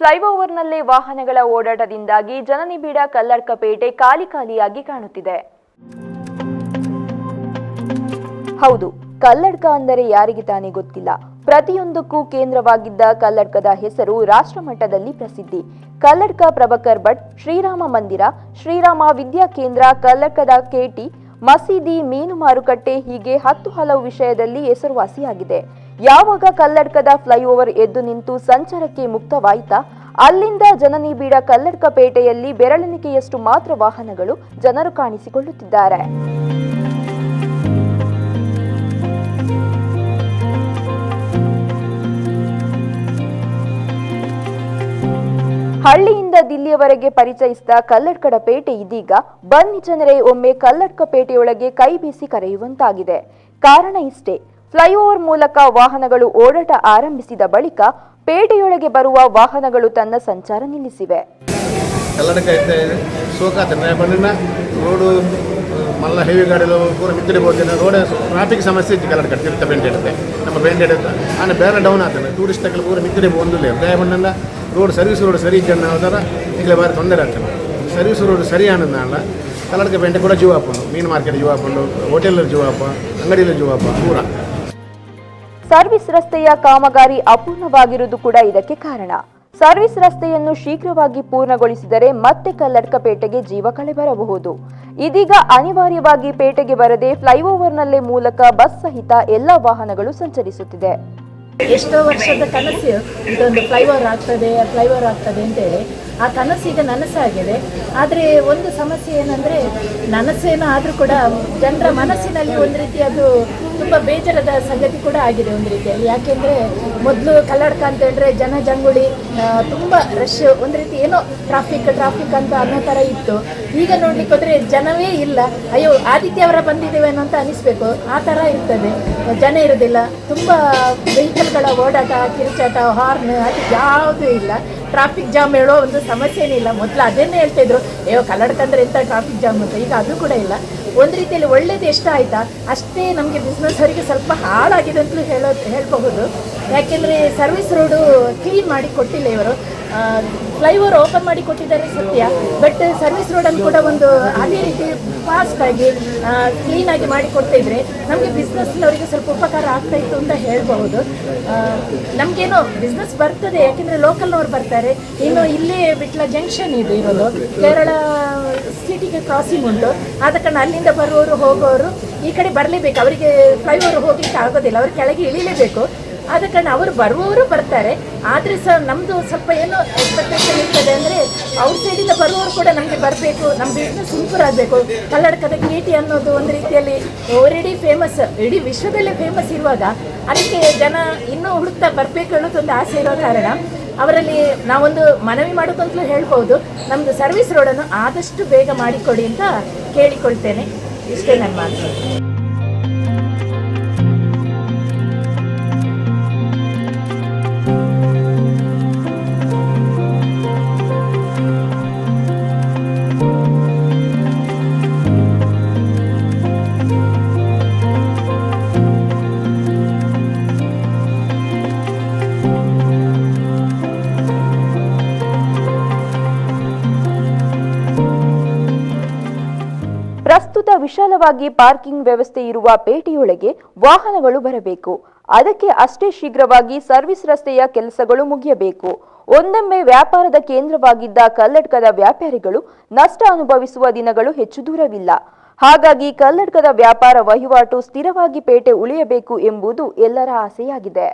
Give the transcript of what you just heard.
ಫ್ಲೈಓವರ್ನಲ್ಲೇ ವಾಹನಗಳ ಓಡಾಟದಿಂದಾಗಿ ಜನನಿಬಿಡ ಕಲ್ಲಡ್ಕಪೇಟೆ ಖಾಲಿ ಖಾಲಿಯಾಗಿ ಕಾಣುತ್ತಿದೆ. ಹೌದು ಕಲ್ಲಡ್ಕ ಅಂದರೆ ಯಾರಿಗೆ ತಾನೇ ಗೊತ್ತಿಲ್ಲ. ಪ್ರತಿಯೊಂದಕ್ಕೂ ಕೇಂದ್ರವಾಗಿದ್ದ ಕಲ್ಲಡ್ಕದ ಹೆಸರು ರಾಷ್ಟ್ರಮಟ್ಟದಲ್ಲಿ ಪ್ರಸಿದ್ಧಿ. ಕಲ್ಲಡ್ಕ ಪ್ರಭಕರ್ ಭಟ್, ಶ್ರೀರಾಮ ಮಂದಿರ, ಶ್ರೀರಾಮ ವಿದ್ಯಾ ಕೇಂದ್ರ ಕಲ್ಲಡ್ಕದ ಕೇಟಿ ಮಸೀದಿ ಮೀನು ಮಾರುಕಟ್ಟೆ ಹೀಗೆ ಹತ್ತು ಹಲವು ವಿಷಯದಲ್ಲಿ ಹೆಸರುವಾಸಿಯಾಗಿದೆ. ಯಾವಾಗ ಕಲ್ಲಡ್ಕದ ಫ್ಲೈಓವರ್ ಎದ್ದು ನಿಂತು ಸಂಚಾರಕ್ಕೆ ಮುಕ್ತವಾಯಿತಾ, ಅಲ್ಲಿಂದ ಜನನಿಬಿಡ ಕಲ್ಲಡ್ಕ ಪೇಟೆಯಲ್ಲಿ ಬೆರಳೆಣಿಕೆಯಷ್ಟು ಮಾತ್ರ ವಾಹನಗಳು ಜನರು ಕಾಣಿಸಿಕೊಳ್ಳುತ್ತಿದ್ದಾರೆ. ಹಳ್ಳಿಯಿಂದ ದಿಲ್ಲಿಯವರೆಗೆ ಪರಿಚಯಿಸಿದ ಕಲ್ಲಡ್ಕಡ ಪೇಟೆ ಇದೀಗ ಬನ್ನಿ ಜನರೇ ಒಮ್ಮೆ ಕಲ್ಲಡ್ಕ ಪೇಟೆಯೊಳಗೆ ಕೈ ಬೀಸಿ ಕರೆಯುವಂತಾಗಿದೆ. ಕಾರಣ ಇಷ್ಟೇ, ಫ್ಲೈಓವರ್ ಮೂಲಕ ವಾಹನಗಳು ಓಡಾಟ ಆರಂಭಿಸಿದ ಬಳಿಕ ಪೇಟೆಯೊಳಗೆ ಬರುವ ವಾಹನಗಳು ತನ್ನ ಸಂಚಾರ ನಿಲ್ಲಿಸಿವೆ. ಕಲ್ಲಡಕ ಐತೆ ಸೋಕಾತ ಬಂದಿನ ರೋಡು, ಮಲ್ಲ ಹೆವಿ ಗಾಡಿಲು ಪೂರ ಮಿತ್ತಡಿ ಹೋಗ್ತೇನೆ ರೋಡ್ ಟ್ರಾಫಿಕ್ ಸಮಸ್ಯೆ ಇತ್ತು ಕಲ್ಲಡಕ ತಿರ್ತ ಬೆಂಡ್ ನಮ್ಮ ಬೆಂಡೆ ಇಡುತ್ತೆ ಆನೆ ಬೇರೆ ಡೌನ್ ಆಗ್ತದೆ ಟೂರಿಸ್ಟ್ ತಕ್ಕಲು ಪೂರ ಮಿತ್ತಡಿ ಬಂದಿಲ್ಲ. ದಯ ಸರ್ವಿಸ್ ರೋಡ್ ಸರಿ ಇದ್ದ ಹೋದಾರ ಈಗಲೇ ಬಾರಿ ತೊಂದರೆ ಆಗ್ತಾನೆ ಸರ್ವಿಸ್ ರೋಡ್ ಕಲ್ಲಡಕ ಬೆಂಡೆ ಕೂಡ ಜೀವ ಹಾಕೊಂಡು, ಮೀನು ಮಾರ್ಕೆಟ್ ಜೀವ ಹಾಕೊಂಡು ಹೋಟೆಲ್ ಜೀವಾಪ ಅಂಗಡಿಯಲ್ಲಿ ಜೀವಾಪ ಪೂರ ಸರ್ವಿಸ್ ರಸ್ತೆಯ ಕಾಮಗಾರಿ ಅಪೂರ್ಣವಾಗಿರುವುದು ಕೂಡ ಇದಕ್ಕೆ ಕಾರಣ. ಸರ್ವಿಸ್ ರಸ್ತೆಯನ್ನು ಶೀಘ್ರವಾಗಿ ಪೂರ್ಣಗೊಳಿಸಿದರೆ ಮತ್ತೆ ಕಲ್ಲಡ್ಕ ಪೇಟೆಗೆ ಜೀವ ಕಳೆ ಬರಬಹುದು. ಇದೀಗ ಅನಿವಾರ್ಯವಾಗಿ ಪೇಟೆಗೆ ಬರದೆ ಫ್ಲೈಓವರ್ನಲ್ಲೇ ಮೂಲಕ ಬಸ್ ಸಹಿತ ಎಲ್ಲ ವಾಹನಗಳು ಸಂಚರಿಸುತ್ತಿದೆ. ಎಷ್ಟೋ ವರ್ಷದ ಕನಸು ಇದೊಂದು ಫ್ಲೈಓವರ್ ಆಗ್ತದೆ ಫ್ಲೈಓವರ್ ಆಗ್ತದೆ ಅಂತೇಳಿ ಆ ಕನಸು ಈಗ ನನಸಾಗಿದೆ. ಆದರೆ ಒಂದು ಸಮಸ್ಯೆ ಏನಂದರೆ, ನನಸೇನೋ ಆದರೂ ಕೂಡ ಜನರ ಮನಸ್ಸಿನಲ್ಲಿ ಒಂದು ರೀತಿ ಅದು ತುಂಬ ಬೇಜಾರದ ಸಂಗತಿ ಕೂಡ ಆಗಿದೆ ಒಂದು ರೀತಿಯಲ್ಲಿ. ಯಾಕೆಂದರೆ ಮೊದಲು ಕಲ್ಲಡ್ಕ ಅಂತ ಹೇಳಿದ್ರೆ ಜನ ಜಂಗುಳಿ ತುಂಬ ರಶ್ ಒಂದು ರೀತಿ ಏನೋ ಟ್ರಾಫಿಕ್ ಟ್ರಾಫಿಕ್ ಅಂತ ಅನ್ನೋ ಥರ ಇತ್ತು. ಈಗ ನೋಡ್ಲಿಕ್ಕೆ ಹೋದರೆ ಜನವೇ ಇಲ್ಲ. ಅಯ್ಯೋ ಆದಿತ್ಯವರ ಬಂದಿದ್ದೇವೇನೋ ಅಂತ ಅನಿಸ್ಬೇಕು. ಆ ಥರ ಇರ್ತದೆ. ಜನ ಇರೋದಿಲ್ಲ. ತುಂಬ ವೆಹಿಕಲ್ಗಳ ಓಡಾಟ ಕಿರುಚಾಟ ಹಾರ್ನ್ ಅದು ಯಾವುದೂ ಇಲ್ಲ. ಟ್ರಾಫಿಕ್ ಜಾಮ್ ಹೇಳೋ ಒಂದು ಸಮಸ್ಯೆನೇ ಇಲ್ಲ. ಮೊದಲು ಅದನ್ನೇ ಹೇಳ್ತಿದ್ರು ಅಯ್ಯೋ ಕಲ್ಲಡ್ಕಂದ್ರೆ ಎಂಥ ಟ್ರಾಫಿಕ್ ಜಾಮ್ ಅಂತ? ಈಗ ಅದು ಕೂಡ ಇಲ್ಲ. ಒಂದು ರೀತಿಯಲ್ಲಿ ಒಳ್ಳೇದು ಎಷ್ಟು ಆಯ್ತಾ ಅಷ್ಟೇ ನಮಗೆ ಬಿಸ್ನೆಸ್ ಅವರಿಗೆ ಸ್ವಲ್ಪ ಹಾಳಾಗಿದೆ ಅಂತಲೂ ಹೇಳೋ, ಹೇಳಬಹುದು. ಯಾಕೆಂದರೆ ಸರ್ವಿಸ್ ರೋಡು ಕ್ಲೀನ್ ಮಾಡಿ ಕೊಟ್ಟಿಲ್ಲ ಇವರು. ಫ್ಲೈಓವರ್ ಓಪನ್ ಮಾಡಿ ಕೊಟ್ಟಿದ್ದಾರೆ ಸತ್ಯ. ಬಟ್ ಸರ್ವಿಸ್ ರೋಡಲ್ಲಿ ಕೂಡ ಒಂದು ಅದೇ ರೀತಿ ಫಾಸ್ಟಾಗಿ ಕ್ಲೀನಾಗಿ ಮಾಡಿ ಕೊಡ್ತಾ ಇದ್ರೆ ನಮಗೆ ಬಿಸ್ನೆಸ್ನವರಿಗೆ ಸ್ವಲ್ಪ ಉಪಕಾರ ಆಗ್ತಾ ಇತ್ತು ಅಂತ ಹೇಳ್ಬಹುದು. ನಮಗೇನೋ ಬಿಸ್ನೆಸ್ ಬರ್ತದೆ, ಯಾಕೆಂದರೆ ಲೋಕಲ್ನವ್ರು ಬರ್ತಾರೆ. ಇನ್ನು ಇಲ್ಲೇ ಬಿಟ್ಲ ಜಂಕ್ಷನ್ ಇದೆ ಇರೋದು. ಕೇರಳ ಸಿಟಿಗೆ ಕ್ರಾಸಿಂಗ್ ಉಂಟು. ಆದ ಕಾರಣ ಅಲ್ಲಿಂದ ಬರುವವರು ಹೋಗೋರು ಈ ಕಡೆ ಬರಲೇಬೇಕು. ಅವರಿಗೆ ಫ್ಲೈಓವರ್ ಹೋಗ್ಲಿಕ್ಕೆ ಆಗೋದಿಲ್ಲ. ಅವ್ರ ಕೆಳಗೆ ಇಳಿಲೇಬೇಕು. ಆದ ಕಾರಣ ಅವರು ಬರುವವರು ಬರ್ತಾರೆ. ಆದರೆ ಸಹ ನಮ್ಮದು ಸ್ವಲ್ಪ ಏನು ಎಕ್ಸ್ಪೆಕ್ಟೇಷನ್ ಇರ್ತದೆ ಅಂದರೆ ಔಟ್ ಸೈಡಿಂದ ಬರುವವರು ಕೂಡ ನಮಗೆ ಬರಬೇಕು. ನಮ್ಮ ಬಿಸ್ನೆಸ್ ಇಂಪ್ರೂವ್ ಆಗಬೇಕು. ಕರ್ನಾಟಕದ ಕೆ ಟಿ ಅನ್ನೋದು ಒಂದು ರೀತಿಯಲ್ಲಿ ಆಲ್ರೆಡಿ ಫೇಮಸ್ ಇಡೀ ವಿಶ್ವದಲ್ಲೇ ಫೇಮಸ್ ಇರುವಾಗ ಅದಕ್ಕೆ ಜನ ಇನ್ನೂ ಹುಡುಕ್ತಾ ಬರಬೇಕು ಅನ್ನೋದೊಂದು ಆಸೆ ಇರೋ ಕಾರಣ ಅವರಲ್ಲಿ ನಾವೊಂದು ಮನವಿ ಮಾಡೋಕ್ಕಂತಲೂ ಹೇಳ್ಬೋದು. ನಮ್ಮದು ಸರ್ವಿಸ್ ರೋಡನ್ನು ಆದಷ್ಟು ಬೇಗ ಮಾಡಿಕೊಡಿ ಅಂತ ಕೇಳಿಕೊಳ್ತೇನೆ. ಇಷ್ಟೇ ನನ್ನ ಮಾತು. ವಿಶಾಲವಾಗಿ ಪಾರ್ಕಿಂಗ್ ವ್ಯವಸ್ಥೆ ಇರುವ ಪೇಟೆಯೊಳಗೆ ವಾಹನಗಳು ಬರಬೇಕು. ಅದಕ್ಕೆ ಅಷ್ಟೇ ಶೀಘ್ರವಾಗಿ ಸರ್ವಿಸ್ ರಸ್ತೆಯ ಕೆಲಸಗಳು ಮುಗಿಯಬೇಕು. ಒಂದೊಮ್ಮೆ ವ್ಯಾಪಾರದ ಕೇಂದ್ರವಾಗಿದ್ದ ಕಲ್ಲಡ್ಕದ ವ್ಯಾಪಾರಿಗಳು ನಷ್ಟ ಅನುಭವಿಸುವ ದಿನಗಳು ಹೆಚ್ಚು ದೂರವಿಲ್ಲ. ಹಾಗಾಗಿ ಕಲ್ಲಡ್ಕದ ವ್ಯಾಪಾರ ವಹಿವಾಟು ಸ್ಥಿರವಾಗಿ ಪೇಟೆ ಉಳಿಯಬೇಕು ಎಂಬುದು ಎಲ್ಲರ ಆಸೆಯಾಗಿದೆ.